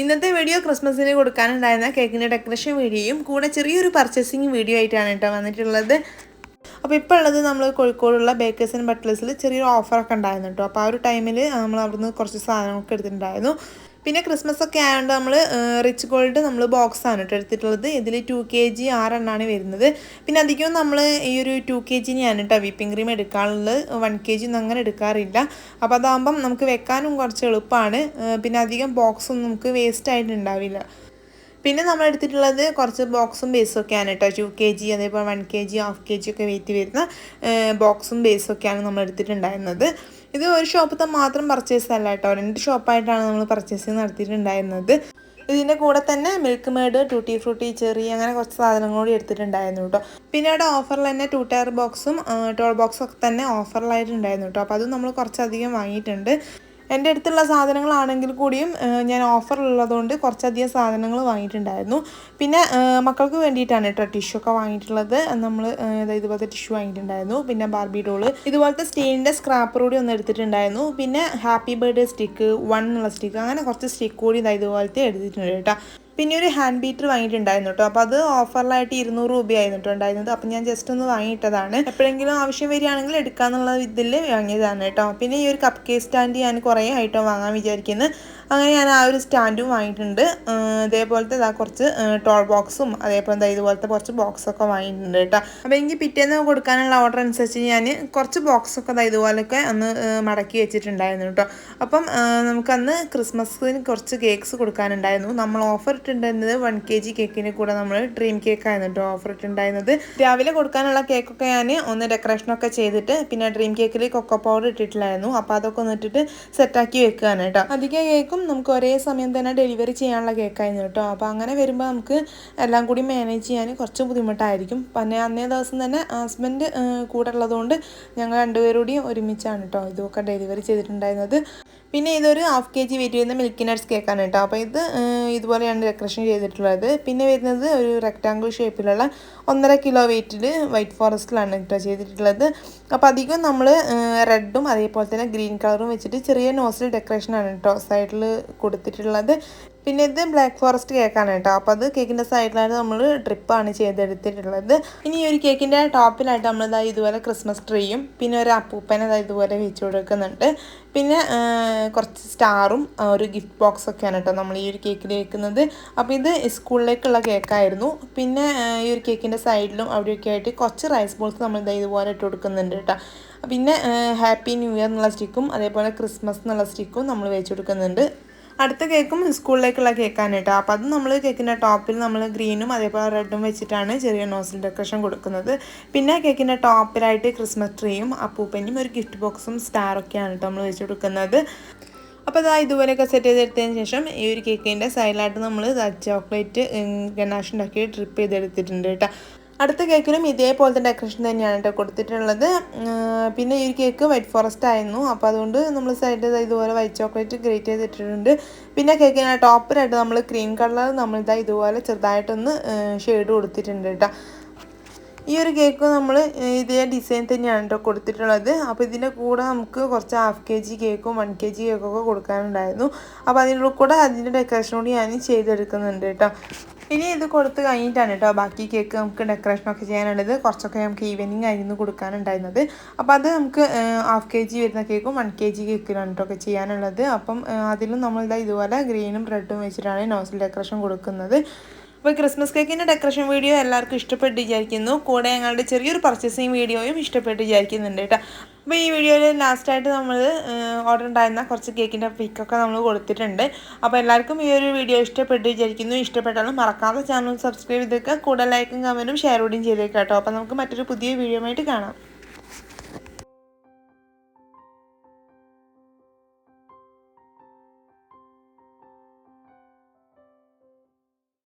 ഇന്നത്തെ വീഡിയോ ക്രിസ്മസിന് കൊടുക്കാനുണ്ടായിരുന്ന കേക്കിന്റെ ഡെക്കറേഷൻ വീഡിയോയും കൂടെ ചെറിയൊരു പർച്ചേസിങ് വീഡിയോ ആയിട്ടാണ് കേട്ടോ വന്നിട്ടുള്ളത്. അപ്പോൾ ഇപ്പോൾ ഉള്ളത് നമ്മൾ കോഴിക്കോടുള്ള ബേക്കേഴ്സ് ആൻഡ് ബട്ട്ലേഴ്സിൽ ചെറിയൊരു ഓഫറൊക്കെ ഉണ്ടായിരുന്നു കേട്ടോ. അപ്പോൾ ആ ഒരു ടൈമിൽ നമ്മൾ അവിടുന്ന് കുറച്ച് സാധനങ്ങളൊക്കെ എടുത്തിട്ടുണ്ടായിരുന്നു. പിന്നെ ക്രിസ്മസ് ഒക്കെ ആയതുകൊണ്ട് നമ്മൾ റിച്ച് ഗോൾഡ് നമ്മൾ ബോക്സ് ആണ് കേട്ടോ എടുത്തിട്ടുള്ളത്. ഇതിൽ ടു കെ ജി ആറെണ്ണമാണ് വരുന്നത്. പിന്നെ അധികവും നമ്മൾ ഈ ഒരു ടു കെ ജിനെയാണ് കേട്ടോ വിപ്പിംഗ് ക്രീം എടുക്കാനുള്ളത് വൺ കെ ജി ഒന്നും അങ്ങനെ എടുക്കാറില്ല. അപ്പോൾ അതാകുമ്പം നമുക്ക് വെക്കാനും കുറച്ച് എളുപ്പമാണ് പിന്നെ അധികം ബോക്സൊന്നും നമുക്ക് വേസ്റ്റ് ആയിട്ട് ഉണ്ടാവില്ല. പിന്നെ നമ്മൾ എടുത്തിട്ടുള്ളത് കുറച്ച് ബോക്സും ബേസും ഒക്കെയാണ് കേട്ടോ ടു കെ ജി അതേപോലെ one K G half K G ഒക്കെ വെയിറ്റ് വരുന്ന ബോക്സും ബേസും ഒക്കെയാണ് നമ്മൾ എടുത്തിട്ടുണ്ടായിരുന്നത്. ഇത് ഒരു ഷോപ്പത്തെ മാത്രം പർച്ചേസ് അല്ല കേട്ടോ. രണ്ട് ഷോപ്പായിട്ടാണ് നമ്മൾ പർച്ചേസ് നടത്തിയിട്ടുണ്ടായിരുന്നത്. ഇതിന്റെ കൂടെ തന്നെ Milkmaid tutti frutti cherry അങ്ങനെ കുറച്ച് സാധനങ്ങൾ കൂടി എടുത്തിട്ടുണ്ടായിരുന്നു കേട്ടോ. പിന്നെ അവിടെ ഓഫറിൽ തന്നെ ടു ടയർ ബോക്സും ടോൾ ബോക്സും ഒക്കെ തന്നെ ഓഫറിലായിട്ടുണ്ടായിരുന്നു കേട്ടോ. അപ്പോൾ അതും നമ്മൾ കുറച്ചധികം വാങ്ങിയിട്ടുണ്ട്. എന്റെ അടുത്തുള്ള സാധനങ്ങളാണെങ്കിൽ കൂടിയും ഞാൻ ഓഫറുള്ളതുകൊണ്ട് കുറച്ചധികം സാധനങ്ങൾ വാങ്ങിയിട്ടുണ്ടായിരുന്നു. പിന്നെ മക്കൾക്ക് വേണ്ടിയിട്ടാണ് കേട്ടോ ടിഷ്യൂ ഒക്കെ വാങ്ങിയിട്ടുള്ളത്. നമ്മൾ ഇതുപോലത്തെ ടിഷ്യൂ വാങ്ങിയിട്ടുണ്ടായിരുന്നു. പിന്നെ ബാർബി ഡോൾ ഇതുപോലത്തെ സ്റ്റീലിന്റെ സ്ക്രാപ്പർ കൂടി ഒന്ന് എടുത്തിട്ടുണ്ടായിരുന്നു. പിന്നെ ഹാപ്പി ബർത്ത്ഡേ സ്റ്റിക്ക് വൺ എന്നുള്ള സ്റ്റിക്ക് അങ്ങനെ കുറച്ച് സ്റ്റിക്ക് കൂടി ഇതുപോലത്തെ എടുത്തിട്ടുണ്ട് കേട്ടോ. പിന്നെ ഒരു ഹാൻഡ് ബീറ്റർ വാങ്ങിയിട്ടുണ്ടായിരുന്നു കേട്ടോ അപ്പോൾ അത് ഓഫറിലായിട്ട് ഇരുന്നൂറ് രൂപയായിരുന്നു കേട്ടോ ഉണ്ടായിരുന്നത്. അപ്പം ഞാൻ ജസ്റ്റ് ഒന്ന് വാങ്ങിയിട്ടതാണ്. എപ്പോഴെങ്കിലും ആവശ്യം വരികയാണെങ്കിൽ എടുക്കാന്നുള്ള ഇതിൽ വാങ്ങിയതാണ് കേട്ടോ പിന്നെ ഈ ഒരു കപ്പ് കേക്ക് സ്റ്റാൻഡ് ഞാൻ കുറേ ആയിട്ടോ വാങ്ങാൻ വിചാരിക്കുന്നത് അങ്ങനെ ഞാൻ ആ ഒരു സ്റ്റാൻഡും വാങ്ങിയിട്ടുണ്ട്. ഇതേപോലത്തെ ഇതാ കുറച്ച് ടോൾ ബോക്സും അതേപോലെ എന്താ ഇതുപോലത്തെ കുറച്ച് ബോക്സൊക്കെ വാങ്ങിയിട്ടുണ്ട് കേട്ടോ. അപ്പോൾ എനിക്ക് പിറ്റേന്ന് കൊടുക്കാനുള്ള ഓർഡർ അനുസരിച്ച് ഞാൻ കുറച്ച് ബോക്സൊക്കെ ഇതാ ഇതുപോലൊക്കെ ഒന്ന് മടക്കി വെച്ചിട്ടുണ്ടായിരുന്നു കേട്ടോ. അപ്പം നമുക്കന്ന് ക്രിസ്മസിന് കുറച്ച് കേക്ക്സ് കൊടുക്കാനുണ്ടായിരുന്നു. നമ്മൾ ഓഫർ ഇട്ടിട്ടുണ്ടായിരുന്നത് വൺ കെ ജി കേക്കിന് കൂടെ നമ്മൾ ഡ്രീം കേക്ക് ആയിരുന്നു കേട്ടോ ഓഫർ ഇട്ടിട്ടുണ്ടായിരുന്നത്. രാവിലെ കൊടുക്കാനുള്ള കേക്കൊക്കെ ഞാൻ ഒന്ന് ഡെക്കറേഷനൊക്കെ ചെയ്തിട്ട് പിന്നെ ഡ്രീം കേക്കിൽ കൊക്കോ പൗഡർ ഇട്ടിട്ടില്ലായിരുന്നു. അപ്പോൾ അതൊക്കെ ഒന്ന് ഇട്ടിട്ട് സെറ്റാക്കി വെക്കുകയാണ് കേട്ടോ. അധികം കേക്കും നമുക്ക് ഒരേ സമയം തന്നെ ഡെലിവറി ചെയ്യാനുള്ള കേക്കായിരുന്നു കേട്ടോ. അപ്പോൾ അങ്ങനെ വരുമ്പോൾ നമുക്ക് എല്ലാം കൂടി മാനേജ് ചെയ്യാൻ കുറച്ച് ബുദ്ധിമുട്ടായിരിക്കും. പിന്നെ അന്നേ ദിവസം തന്നെ ഹസ്ബൻഡ് കൂടെ ഉള്ളതുകൊണ്ട് ഞങ്ങൾ രണ്ടുപേരും ഒരുമിച്ചാണ് കേട്ടോ ഇതൊക്കെ ഡെലിവറി ചെയ്തിട്ടുണ്ടായിരുന്നത്. പിന്നെ ഇതൊരു ഹാഫ് കെ ജി വെയിറ്റ് ചെയ്യുന്ന മിൽക്കി നട്ട്സ് കേക്കാണ് കേട്ടോ. അപ്പോൾ ഇത് ഇതുപോലെയാണ് ഡെക്കറേഷൻ ചെയ്തിട്ടുള്ളത്. പിന്നെ വരുന്നത് ഒരു റെക്റ്റാങ്കിൾ ഷേപ്പിലുള്ള ഒന്നര കിലോ വെയിറ്റിൽ വൈറ്റ് ഫോറസ്റ്റിലാണ് കേട്ടോ ചെയ്തിട്ടുള്ളത്. അപ്പോൾ അധികം നമ്മൾ റെഡും അതേപോലെ തന്നെ ഗ്രീൻ കളറും വെച്ചിട്ട് ചെറിയ നോസിൽ ഡെക്കറേഷനാണ് കേട്ടോ സൈഡിൽ കൊടുത്തിട്ടുള്ളത്. പിന്നെ ഇത് ബ്ലാക്ക് ഫോറസ്റ്റ് കേക്കാണ് കേട്ടോ. അപ്പോൾ അത് കേക്കിന്റെ സൈഡിലായിട്ട് നമ്മൾ ഡ്രിപ്പാണ് ചെയ്തെടുത്തിട്ടുള്ളത്. ഇനി ഒരു കേക്കിന്റെ ടോപ്പിലായിട്ട് നമ്മൾ ഇതായി ഇതുപോലെ ക്രിസ്മസ് ട്രീയും പിന്നെ ഒരു അപ്പൂപ്പനെ ഇതാ ഇതുപോലെ വെച്ച് കൊടുക്കുന്നുണ്ട്. പിന്നെ കുറച്ച് സ്റ്റാറും ഒരു ഗിഫ്റ്റ് ബോക്സ് ഒക്കെയാണ് കേട്ടോ നമ്മൾ ഈ ഒരു കേക്കിൽ വെക്കുന്നത്. അപ്പോൾ ഇത് സ്കൂളിലേക്കുള്ള കേക്കായിരുന്നു പിന്നെ ഈ ഒരു കേക്കിന്റെ സൈഡിലും അവിടെയൊക്കെ ആയിട്ട് കുറച്ച് റൈസ് ബോൾസ് നമ്മൾ ഇതാ ഇതുപോലെ ഇട്ട് കൊടുക്കുന്നുണ്ട് കേട്ടോ. പിന്നെ ഹാപ്പി ന്യൂ ഇയർ എന്നുള്ള സ്റ്റിക്കും അതേപോലെ ക്രിസ്മസ് എന്നുള്ള സ്റ്റിക്കും നമ്മൾ വെച്ച് കൊടുക്കുന്നുണ്ട്. അടുത്ത കേക്കും സ്കൂളിലേക്കുള്ള കേക്കാണ് കേട്ടോ. അപ്പോൾ അത് നമ്മൾ കേക്കിന്റെ ടോപ്പിൽ നമ്മൾ ഗ്രീനും അതേപോലെ റെഡും വെച്ചിട്ടാണ് ചെറിയ നോസിൽ ഡെക്കറേഷൻ കൊടുക്കുന്നത്. പിന്നെ കേക്കിന്റെ ടോപ്പിലായിട്ട് ക്രിസ്മസ് ട്രീയും അപ്പൂപ്പനും ഒരു ഗിഫ്റ്റ് ബോക്സും സ്റ്റാറൊക്കെയാണ് കേട്ടോ നമ്മൾ വെച്ച് കൊടുക്കുന്നത്. അപ്പോൾ ഇതാ ഇതുപോലെയൊക്കെ സെറ്റ് ചെയ്തെടുത്തതിന് ശേഷം ഈ ഒരു കേക്കിന്റെ സൈഡിലായിട്ട് നമ്മൾ ചോക്ലേറ്റ് ഗനാഷ് ഉണ്ടാക്കി ഡ്രിപ്പ് ചെയ്തെടുത്തിട്ടുണ്ട് കേട്ടോ. അടുത്ത കേക്കിനും തന്നെ ഡെക്കറേഷൻ തന്നെയാണ് കേട്ടോ കൊടുത്തിട്ടുള്ളത്. പിന്നെ ഈ കേക്ക് വൈറ്റ് ഫോറസ്റ്റ് ആയിരുന്നു. അപ്പോൾ അതുകൊണ്ട് നമ്മൾ സൈഡ് ഇതുപോലെ വൈറ്റ് ചോക്ലേറ്റ് ഗ്രേറ്റ് ചെയ്തിട്ടുണ്ട് പിന്നെ കേക്കിന് ടോപ്പിലായിട്ട് നമ്മൾ ക്രീം കളർ നമ്മളിതാ ഇതുപോലെ ചെറുതായിട്ടൊന്ന് ഷെയ്ഡ് കൊടുത്തിട്ടുണ്ട് കേട്ടോ ഈ ഒരു കേക്ക് നമ്മൾ ഇതേ ഡിസൈൻ തന്നെയാണ് കേട്ടോ കൊടുത്തിട്ടുള്ളത്. അപ്പോൾ ഇതിന്റെ കൂടെ നമുക്ക് കുറച്ച് ഹാഫ് കെ ജി കേക്കും വൺ കെ ജി കേക്കൊക്കെ കൊടുക്കാനുണ്ടായിരുന്നു. അപ്പോൾ അതിന്റെ കൂടെ അതിന്റെ ഡെക്കറേഷൻ കൂടി ഞാൻ ചെയ്തെടുക്കുന്നുണ്ട് കേട്ടോ ഇനി ഇത് കൊടുത്ത് കഴിഞ്ഞിട്ടാണ് കേട്ടോ ബാക്കി കേക്ക് നമുക്ക് ഡെക്കറേഷനൊക്കെ ചെയ്യാനുള്ളത്. കുറച്ചൊക്കെ നമുക്ക് ഈവനിങ് ആയിരുന്നു കൊടുക്കാനുണ്ടായിരുന്നത്. അപ്പോൾ അത് നമുക്ക് ഹാഫ് കെ ജി വരുന്ന കേക്കും വൺ കെ ജി കേക്കിലാണ് കേട്ടോ ചെയ്യാനുള്ളത്. അപ്പം അതിലും നമ്മളിതാ ഇതുപോലെ ഗ്രീനും റെഡും വെച്ചിട്ടാണ് നോസിൽ ഡെക്കറേഷൻ കൊടുക്കുന്നത്. അപ്പോൾ ക്രിസ്മസ് കേക്കിന്റെ ഡെക്കറേഷൻ വീഡിയോ എല്ലാവർക്കും ഇഷ്ടപ്പെട്ട് വിചാരിക്കുന്നു. കൂടെ ഞങ്ങളുടെ ചെറിയൊരു പർച്ചേസിങ് വീഡിയോയും ഇഷ്ടപ്പെട്ട് വിചാരിക്കുന്നുണ്ട് കേട്ടോ. അപ്പോൾ ഈ വീഡിയോയിൽ ലാസ്റ്റായിട്ട് നമ്മൾ ഓർഡർ ഉണ്ടായിരുന്ന കുറച്ച് കേക്കിന്റെ പിക്കൊക്കെ നമ്മൾ കൊടുത്തിട്ടുണ്ട്. അപ്പോൾ എല്ലാവർക്കും ഈ ഒരു വീഡിയോ ഇഷ്ടപ്പെട്ട് വിചാരിക്കുന്നു. ഇഷ്ടപ്പെട്ടാലും മറക്കാതെ ചാനൽ സബ്സ്ക്രൈബ് ചെയ്തേക്കുക. കൂടെ ലൈക്കും കമന്റും ഷെയർ കൂടിയും ചെയ്തേക്കാം കേട്ടോ. അപ്പോൾ നമുക്ക് മറ്റൊരു പുതിയ വീഡിയോ ആയിട്ട് കാണാം.